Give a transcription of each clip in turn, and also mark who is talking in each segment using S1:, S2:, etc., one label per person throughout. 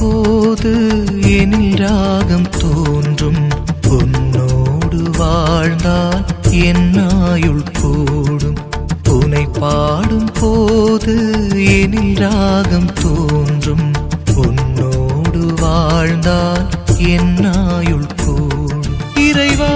S1: போது எனில் ராகம் தோன்றும். உன்னோடு வாழ்ந்தால் என்னாயுள் கூடும். உனை பாடும் போது எனில் ராகம் தோன்றும். உன்னோடு வாழ்ந்தால் என்னாயுள் கூடும். இறைவா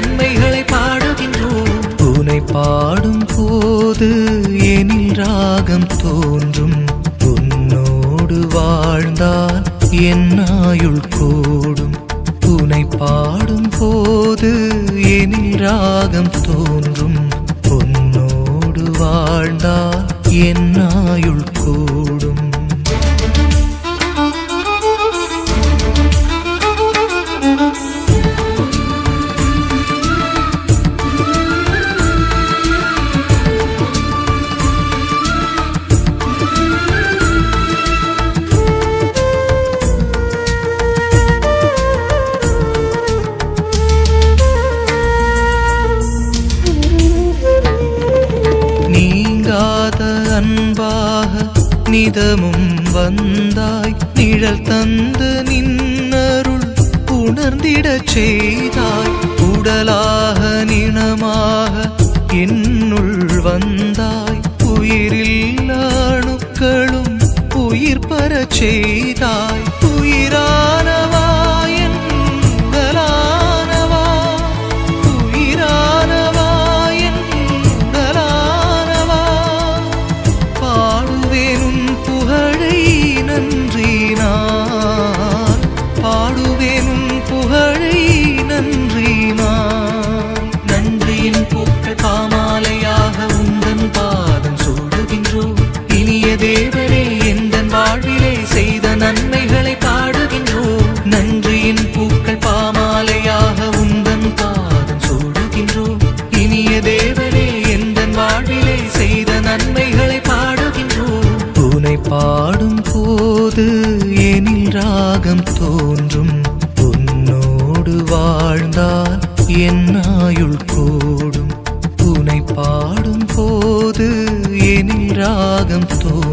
S1: நன்மைகளை பாடுகின்றோம். உனை பாடும் போது எனில் ராகம் தோன்றும். உன்னோடு வாழ்ந்தால் என்னாயுள் கூடும். உனை பாடும் போது எனில் ராகம் தோன்றும். உன்னோடு வாழ்ந்தால் என்னாயுள் கூடும். நிதமும் வந்தாய் நிழல் தந்து நின்னருள் உணர்ந்திடச் செய்தாய். உடலாக நினமாக என்னுள் வந்தாய். உயிரில் அணுக்களும் உயிர் பெறச் செய்தாய். பாடும் போது எனில் ராகம் தோன்றும். உன்னோடு வாழ்ந்தால் என்னாயுள் கூடும். துணை பாடும் போது எனில் ராகம் தோன்றும்.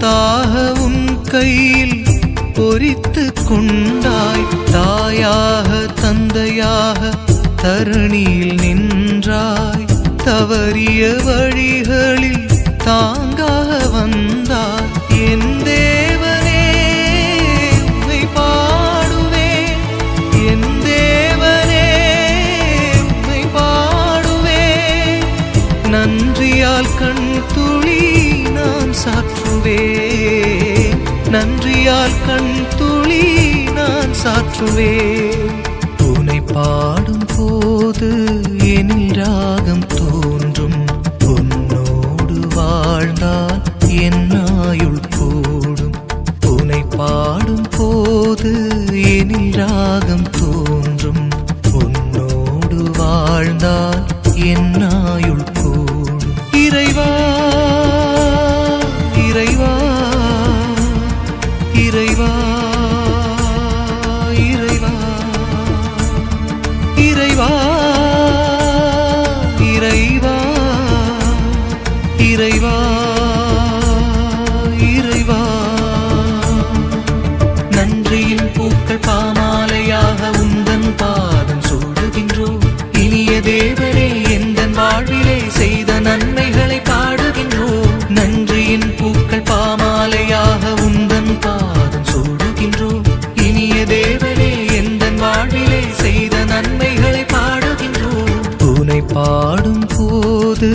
S1: கருத்தாக உன் கையில் பொறித்து கொண்டாய். தாயாக தந்தையாக தரணியில் நின்றாய். தவறிய வழிகளில் தாங்காக வந்தாய். என் தேவனே உம்மை பாடுவேன் என் தேவனே உம்மை பாடுவேன் நன்றியால் கண் துளி நான் சாற்றுவேன் நன்றியால் கண் துளி நான் சாற்றுவேன்? உனை பாடும் போது எனில் ராகம் செய்த நன்மைகளை பாடுகின்றோம். நன்றியின் பூக்கள் பாமாலையாக உந்தன் பாதம் சூடுகின்றோம். இனிய தேவரே எந்தன் வாழ்விலே செய்த நன்மைகளை பாடுகின்றோம். உனை பாடும் போது